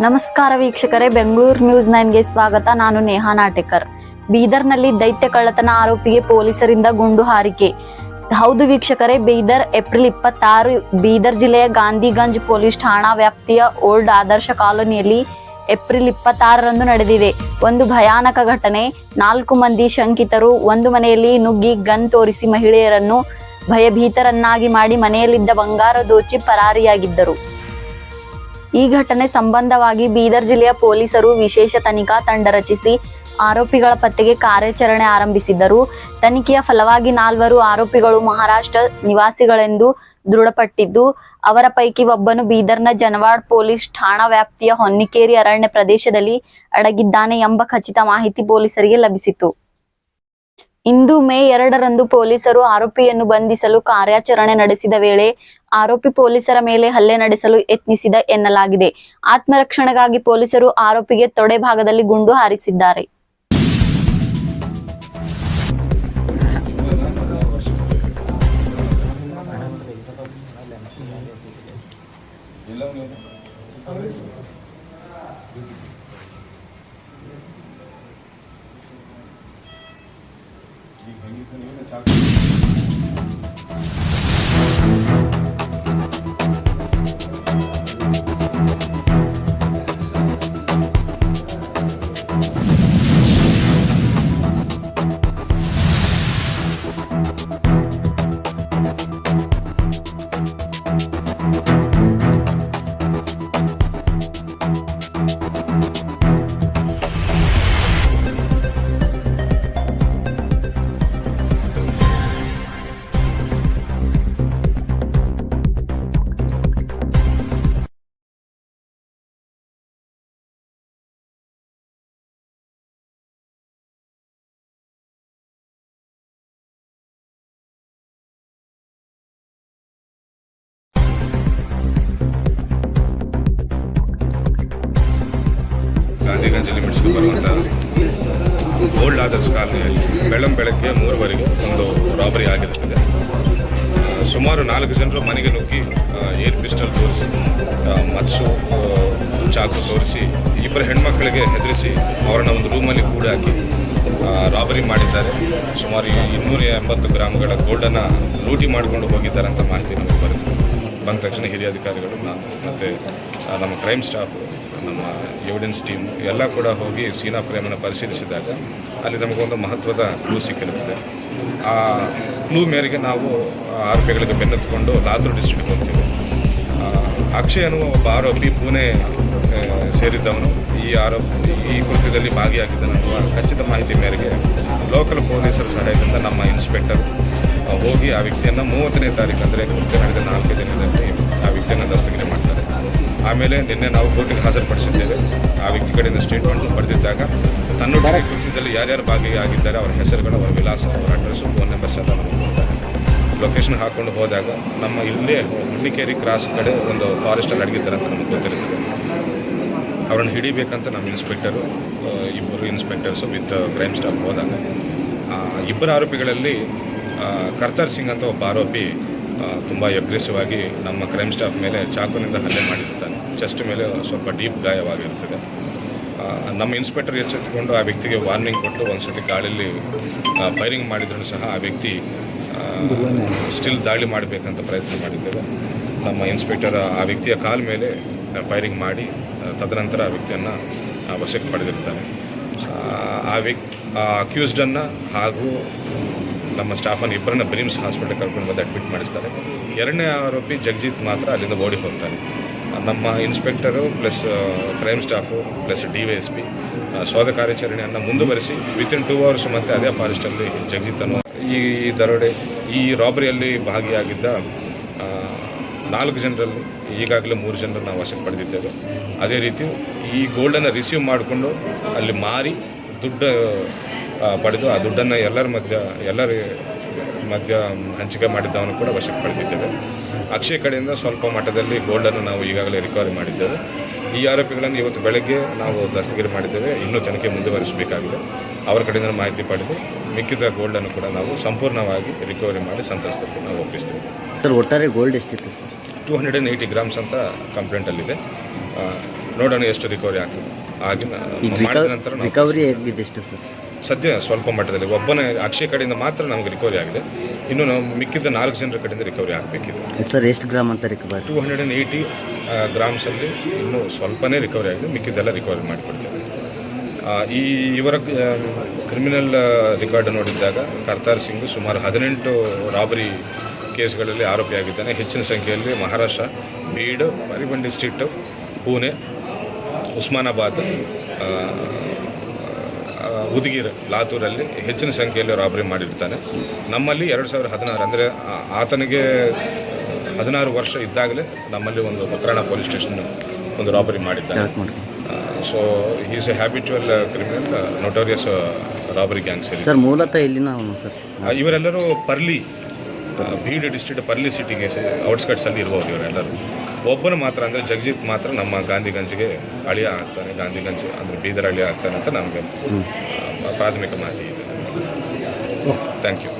ನಮಸ್ಕಾರ ವೀಕ್ಷಕರೇ, ಬೆಂಗಳೂರು ನ್ಯೂಸ್ ನೈನ್ಗೆ ಸ್ವಾಗತ. ನಾನು ನೇಹಾ ನಾಟೇಕರ್. ಬೀದರ್ನಲ್ಲಿ ದೈತ್ಯ ಕಳ್ಳತನ ಆರೋಪಿಗೆ ಪೊಲೀಸರಿಂದ ಗುಂಡು ಹಾರಿಕೆ. ಹೌದು ವೀಕ್ಷಕರೇ, ಬೀದರ್, ಏಪ್ರಿಲ್ ಇಪ್ಪತ್ತಾರು, ಬೀದರ್ ಜಿಲ್ಲೆಯ ಗಾಂಧಿಗಂಜ್ ಪೊಲೀಸ್ ಠಾಣಾ ವ್ಯಾಪ್ತಿಯ ಓಲ್ಡ್ ಆದರ್ಶ ಕಾಲೋನಿಯಲ್ಲಿ ಏಪ್ರಿಲ್ ಇಪ್ಪತ್ತಾರರಂದು ನಡೆದಿದೆ. ಒಂದು ಭಯಾನಕ ಘಟನೆ, ನಾಲ್ಕು ಮಂದಿ ಶಂಕಿತರು, ಒಂದು ಮನೆಯಲ್ಲಿ ನುಗ್ಗಿ ಗನ್ ತೋರಿಸಿ ಮಹಿಳೆಯರನ್ನು ಭಯಭೀತರನ್ನಾಗಿ ಮಾಡಿ ಮನೆಯಲ್ಲಿದ್ದ ಬಂಗಾರ ದೋಚಿ ಪರಾರಿಯಾಗಿದ್ದರು. ಈ ಘಟನೆ ಸಂಬಂಧವಾಗಿ ಬೀದರ್ ಜಿಲ್ಲೆಯ ಪೊಲೀಸರು ವಿಶೇಷ ತನಿಖಾ ತಂಡ ರಚಿಸಿ ಆರೋಪಿಗಳ ಪತ್ತೆಗೆ ಕಾರ್ಯಾಚರಣೆ ಆರಂಭಿಸಿದ್ದರು. ತನಿಖೆಯ ಫಲವಾಗಿ ನಾಲ್ವರು ಆರೋಪಿಗಳು ಮಹಾರಾಷ್ಟ್ರ ನಿವಾಸಿಗಳೆಂದು ದೃಢಪಟ್ಟಿದ್ದು, ಅವರ ಪೈಕಿ ಒಬ್ಬನು ಬೀದರ್ನ ಜನವಾಡ್ ಪೊಲೀಸ್ ಠಾಣಾ ವ್ಯಾಪ್ತಿಯ ಹೊನ್ನಿಕೇರಿ ಅರಣ್ಯ ಪ್ರದೇಶದಲ್ಲಿ ಅಡಗಿದ್ದಾನೆ ಎಂಬ ಖಚಿತ ಮಾಹಿತಿ ಪೊಲೀಸರಿಗೆ ಲಭಿಸಿತು ಇಂದು ಮೇ ಎರಡರಂದು ಪೊಲೀಸರು ಆರೋಪಿಯನ್ನು ಬಂಧಿಸಲು ಕಾರ್ಯಾಚರಣೆ ನಡೆಸಿದ ವೇಳೆ ಆರೋಪಿ ಪೊಲೀಸರ ಮೇಲೆ ಹಲ್ಲೆ ನಡೆಸಲು ಯತ್ನಿಸಿದ ಎನ್ನಲಾಗಿದೆ. ಆತ್ಮರಕ್ಷಣೆಗಾಗಿ ಪೊಲೀಸರು ಆರೋಪಿಗೆ ತೊಡೆ ಭಾಗದಲ್ಲಿ ಗುಂಡು ಹಾರಿಸಿದ್ದಾರೆ. ಗಾಂಧಿಗಂಜ್ ಬರುವಂಥ ಓಲ್ಡ್ ಆದರ್ಸ್ ಕಾಲನಿಯಲ್ಲಿ ಬೆಳ್ಳಂ ಬೆಳಗ್ಗೆ ಮೂರುವರೆಗೆ ಒಂದು ರಾಬರಿ ಆಗಿರುತ್ತದೆ. ಸುಮಾರು ನಾಲ್ಕು ಜನರು ಮನೆಗೆ ನುಗ್ಗಿ ಏರ್ ಪಿಸ್ಟಲ್ ತೋರಿಸಿ ಮತ್ಸು ಚಾಕು ತೋರಿಸಿ, ಇಬ್ಬರು ಹೆಣ್ಮಕ್ಕಳಿಗೆ ಹೆದರಿಸಿ ಅವರನ್ನ ಒಂದು ರೂಮಲ್ಲಿ ಕೂಡ ಹಾಕಿ ರಾಬರಿ ಮಾಡಿದ್ದಾರೆ. ಸುಮಾರು ಇನ್ನೂರ ಎಂಬತ್ತು ಗ್ರಾಮ್ಗಳ ಗೋಲ್ಡನ್ನು ಲೂಟಿ ಮಾಡಿಕೊಂಡು ಹೋಗಿದ್ದಾರೆ ಅಂತ ಮಾಹಿತಿ ನಮಗೆ ಬರುತ್ತೆ. ಬಂದ ತಕ್ಷಣ ಹಿರಿಯ ಅಧಿಕಾರಿಗಳು ನಾನು ಮತ್ತು ನಮ್ಮ ಕ್ರೈಮ್ ಸ್ಟಾಫು, ನಮ್ಮ ಎವಿಡೆನ್ಸ್ ಟೀಮ್ ಎಲ್ಲ ಕೂಡ ಹೋಗಿ ಸೀನಾ ಪ್ರೇಮನ ಪರಿಶೀಲಿಸಿದಾಗ ಅಲ್ಲಿ ನಮಗೊಂದು ಮಹತ್ವದ ಕ್ಲೂ ಸಿಕ್ಕಿರುತ್ತದೆ. ಆ ಕ್ಲೂ ಮೇರೆಗೆ ನಾವು ಆರೋಪಿಗಳಿಗೆ ಬೆನ್ನತ್ಕೊಂಡು ಲಾತೂರು ಡಿಸ್ಟ್ರಿಕ್ಟ್ ಹೋಗ್ತೀವಿ. ಅಕ್ಷಯ್ ಅನ್ನುವ ಒಬ್ಬ ಆರೋಪಿ ಪುಣೆ ಸೇರಿದ್ದವನು. ಈ ಆರೋಪ, ಈ ಕೃತ್ಯದಲ್ಲಿ ಭಾಗಿಯಾಗಿದ್ದನೆನ್ನುವ ಖಚಿತ ಮಾಹಿತಿ ಮೇರೆಗೆ ಲೋಕಲ್ ಪೊಲೀಸರ ಸಹಾಯದಿಂದ ನಮ್ಮ ಇನ್ಸ್ಪೆಕ್ಟರ್ ಹೋಗಿ ಆ ವ್ಯಕ್ತಿಯನ್ನು ಮೂವತ್ತನೇ ತಾರೀಕು ಅಂದರೆ ಕೃತ್ಯ ನಡೆದ ನಾಲ್ಕು ದಿನದಲ್ಲಿ ಆ ವ್ಯಕ್ತಿಯನ್ನು ದಸ್ತಗಿರಿ ಆಮೇಲೆ ನಿನ್ನೆ ನಾವು ಕೋರ್ಟಿಗೆ ಹಾಜರುಪಡಿಸಿದ್ದೇವೆ. ಆ ವ್ಯಕ್ತಿ ಕಡೆಯಿಂದ ಸ್ಟೇಟ್ಮೆಂಟ್ ಬರೆದಿದ್ದಾಗ ತನ್ನೊಟ್ಟಿಗೆ ಕೃತ್ಯದಲ್ಲಿ ಯಾರ್ಯಾರು ಭಾಗಿಯಾಗಿದ್ದಾರೆ ಅವರ ಹೆಸರುಗಳು ಅವರ ವಿಳಾಸ ಅವರ ಅಡ್ರೆಸ್ಸು ಫೋನ್ ನಂಬರ್ಸ್ ಎಲ್ಲ ಲೊಕೇಶನ್ ಹಾಕ್ಕೊಂಡು ಹೋದಾಗ ನಮ್ಮ ಇಲ್ಲೇ ಹುಣ್ಣಿಕೇರಿ ಕ್ರಾಸ್ ಕಡೆ ಒಂದು ಫಾರೆಸ್ಟಲ್ಲಿ ಅಡಗಿದ್ದಾರೆ ಅಂತ ನಮಗೆ ಗೊತ್ತಿರ್ತದೆ ಅವ್ರನ್ನ ಹಿಡಿಬೇಕಂತ ನಮ್ಮ ಇನ್ಸ್ಪೆಕ್ಟರು ಇಬ್ಬರು ಇನ್ಸ್ಪೆಕ್ಟರ್ಸು ವಿತ್ ಕ್ರೈಮ್ ಸ್ಟಾಫ್ ಹೋದಾಗ ಇಬ್ಬರು ಆರೋಪಿಗಳಲ್ಲಿ ಕರ್ತಾರ್ ಸಿಂಗ್ ಅಂತ ಒಬ್ಬ ಆರೋಪಿ ತುಂಬ ಅಗ್ರೆಸಿವ್ ಆಗಿ ನಮ್ಮ ಕ್ರೈಮ್ ಸ್ಟಾಫ್ ಮೇಲೆ ಚಾಕುನಿಂದ ಹಲ್ಲೆ ಮಾಡಿರ್ತಾನೆ ಚೆಸ್ಟ್ ಮೇಲೆ ಸ್ವಲ್ಪ ಡೀಪ್ ಗಾಯವಾಗಿರ್ತದೆ. ನಮ್ಮ ಇನ್ಸ್ಪೆಕ್ಟರ್ ಎಚ್ಚೆತ್ತುಕೊಂಡು ಆ ವ್ಯಕ್ತಿಗೆ ವಾರ್ನಿಂಗ್ ಕೊಟ್ಟು ಒಂದು ಸತಿ ಗಾಳಿಯಲ್ಲಿ ಫೈರಿಂಗ್ ಮಾಡಿದ್ರು ಸಹ ಆ ವ್ಯಕ್ತಿ ಸ್ಟಿಲ್ ದಾಳಿ ಮಾಡಬೇಕಂತ ಪ್ರಯತ್ನ ಮಾಡಿದ್ದೇವೆ. ನಮ್ಮ ಇನ್ಸ್ಪೆಕ್ಟರ್ ಆ ವ್ಯಕ್ತಿಯ ಕಾಲ ಮೇಲೆ ಫೈರಿಂಗ್ ಮಾಡಿ ತದನಂತರ ಆ ವ್ಯಕ್ತಿಯನ್ನು ವಶಕ್ಕೆ ಪಡೆದಿರ್ತಾರೆ. ಆ, ವ್ಯಕ್ತಿ ಆ ಅಕ್ಯೂಸ್ಡನ್ನು ಹಾಗೂ ನಮ್ಮ ಸ್ಟಾಫನ್ನು ಇಬ್ಬರನ್ನ ಬ್ರಿಮ್ಸ್ ಹಾಸ್ಪಿಟಲ್ ಕರ್ಕೊಂಡು ಬಂದು ಅಡ್ಮಿಟ್ ಮಾಡಿಸ್ತಾರೆ. ಎರಡನೇ ಆರೋಪಿ ಜಗಜಿತ್ ಮಾತ್ರ ಅಲ್ಲಿಂದ ಓಡಿ ಹೋಗ್ತಾನೆ. ನಮ್ಮ inspector plus crime staff plus D Y S P ಶೋಧ ಕಾರ್ಯಾಚರಣೆಯನ್ನು ಮುಂದುವರಿಸಿ ವಿತಿನ್ ಟೂ ಅವರ್ಸ್ ಮತ್ತೆ ಅದೇ ಫಾರೆಸ್ಟಲ್ಲಿ ಜಗಜಿತ್ ಅನ್ನೋ ಈ ದರೋಡೆ, ಈ ರಾಬರಿಯಲ್ಲಿ ಭಾಗಿಯಾಗಿದ್ದ ನಾಲ್ಕು ಜನರಲ್ಲಿ, ಈಗಾಗಲೇ ಮೂರು ಜನರನ್ನು ನಾವು ವಶಕ್ಕೆ ಪಡೆದಿದ್ದೇವೆ. ಅದೇ ರೀತಿ ಈ ಗೋಲ್ಡನ್ನು ರಿಸೀವ್ ಮಾಡಿಕೊಂಡು ಅಲ್ಲಿ ಮಾರಿ ದುಡ್ಡು ಪಡೆದು ಆ ದುಡ್ಡನ್ನು ಎಲ್ಲರ ಮಧ್ಯ, ಎಲ್ಲರ ಮಧ್ಯ ಹಂಚಿಕೆ ಮಾಡಿದ್ದವನ್ನು ಕೂಡ ವಶಕ್ಕೆ ಪಡೆದಿದ್ದೇವೆ. ಅಕ್ಷಯ ಕಡೆಯಿಂದ ಸ್ವಲ್ಪ ಮಟ್ಟದಲ್ಲಿ ಗೋಲ್ಡನ್ನು ನಾವು ಈಗಾಗಲೇ ರಿಕವರಿ ಮಾಡಿದ್ದೇವೆ. ಈ ಆರೋಪಿಗಳನ್ನು ಇವತ್ತು ಬೆಳಗ್ಗೆ ನಾವು ದಸ್ತಗಿರಿ ಮಾಡಿದ್ದೇವೆ. ಇನ್ನೂ ತನಿಖೆ ಮುಂದುವರಿಸಬೇಕಾಗಿದೆ. ಅವರ ಕಡೆಯಿಂದ ಮಾಹಿತಿ ಪಡೆದು ಮಿಕ್ಕಿದ ಗೋಲ್ಡನ್ನು ಕೂಡ ನಾವು ಸಂಪೂರ್ಣವಾಗಿ ರಿಕವರಿ ಮಾಡಿ ಸಂತ್ರಸ್ತರಿಗೆ ನಾವು ಒಪ್ಪಿಸ್ತೇವೆ. ಸರ್ ಒಟ್ಟಾರೆ ಗೋಲ್ಡ್ ಎಷ್ಟಿತ್ತು sir? Two hundred and eighty grams ಅಂತ ಕಂಪ್ಲೇಂಟಲ್ಲಿದೆ ನೋಡೋಣ ಎಷ್ಟು ರಿಕವರಿ ಆಗ್ತದೆ. ಆಗಿನ ಮಾಡಿದ ನಂತರ ರಿಕವರಿ ಸರ್? ಸದ್ಯ ಸ್ವಲ್ಪ ಮಟ್ಟದಲ್ಲಿ ಒಬ್ಬನೇ ಅಕ್ಷಯ್ ಕಡೆಯಿಂದ ಮಾತ್ರ ನಮಗೆ ರಿಕವರಿ ಆಗಿದೆ. ಇನ್ನು ನಾವು ಮಿಕ್ಕಿದ್ದ ನಾಲ್ಕು ಜನರ ಕಡೆಯಿಂದ ರಿಕವರಿ ಆಗಬೇಕಿದೆ. ಸರ್ ಎಷ್ಟು ಗ್ರಾಮ್ ಅಂತ recovery two hundred and eighty ಗ್ರಾಮ್ಸಲ್ಲಿ ಇನ್ನು ಸ್ವಲ್ಪನೇ ರಿಕವರಿ ಆಗಿದೆ. ಮಿಕ್ಕಿದ್ದೆಲ್ಲ ರಿಕವರಿ ಮಾಡಿಕೊಡ್ತೇವೆ. ಈ ಇವರ ಕ್ರಿಮಿನಲ್ ರೆಕಾರ್ಡ್ ನೋಡಿದ್ದಾಗ ಕರ್ತಾರ್ ಸಿಂಗ್ ಸುಮಾರು ಹದಿನೆಂಟು ರಾಬರಿ ಕೇಸ್ಗಳಲ್ಲಿ ಆರೋಪಿಯಾಗಿದ್ದಾನೆ ಹೆಚ್ಚಿನ ಸಂಖ್ಯೆಯಲ್ಲಿ ಮಹಾರಾಷ್ಟ್ರ ಬೀಡ್ ಮರಿಬನ್ ಡಿಸ್ಟ್ರಿಕ್ಟು ಪುಣೆ ಉಸ್ಮಾನಾಬಾದ್ ಉದಗಿರ್ ಲಾತೂರಲ್ಲಿ ಹೆಚ್ಚಿನ ಸಂಖ್ಯೆಯಲ್ಲಿ ರಾಬರಿ ಮಾಡಿರ್ತಾನೆ. ನಮ್ಮಲ್ಲಿ ಎರಡು ಸಾವಿರದ ಹದಿನಾರು ಅಂದರೆ ಆತನಿಗೆ ಹದಿನಾರು ವರ್ಷ ಇದ್ದಾಗಲೇ ನಮ್ಮಲ್ಲಿ ಒಂದು ಪ್ರಕರಣ ಪೊಲೀಸ್ ಸ್ಟೇಷನ್ ಒಂದು ರಾಬರಿ ಮಾಡಿದ್ದಾನೆ. So is a habitual criminal notorious robbery gang ಸೇರಿ. ಸರ್ ಮೂಲತಃ ಇಲ್ಲಿ ಅವನು ಸರ್? ಇವರೆಲ್ಲರೂ ಪರ್ಲಿ ಬೀಡ್ ಡಿಸ್ಟ್ರಿಕ್ಟ್ ಪರ್ಲಿ ಸಿಟಿಗೆ ಔಟ್ಸ್ಕಟ್ಸಲ್ಲಿ ಇರ್ಬೋದು ಇವರೆಲ್ಲರೂ. ಒಬ್ಬನು ಮಾತ್ರ ಅಂದರೆ ಜಗಜಿತ್ ಮಾತ್ರ ನಮ್ಮ ಗಾಂಧಿಗಂಜ್ಗೆ ಅಳಿಯ ಆಗ್ತಾನೆ. ಗಾಂಧಿಗಂಜ್ ಅಂದರೆ ಬೀದರ್ ಅಳಿಯ ಆಗ್ತಾನೆ ಅಂತ ನಮಗೆ ಆ, ಪ್ರಾಥಮಿಕ ಮಾಹಿತಿ ಇದೆ ಥ್ಯಾಂಕ್ ಯು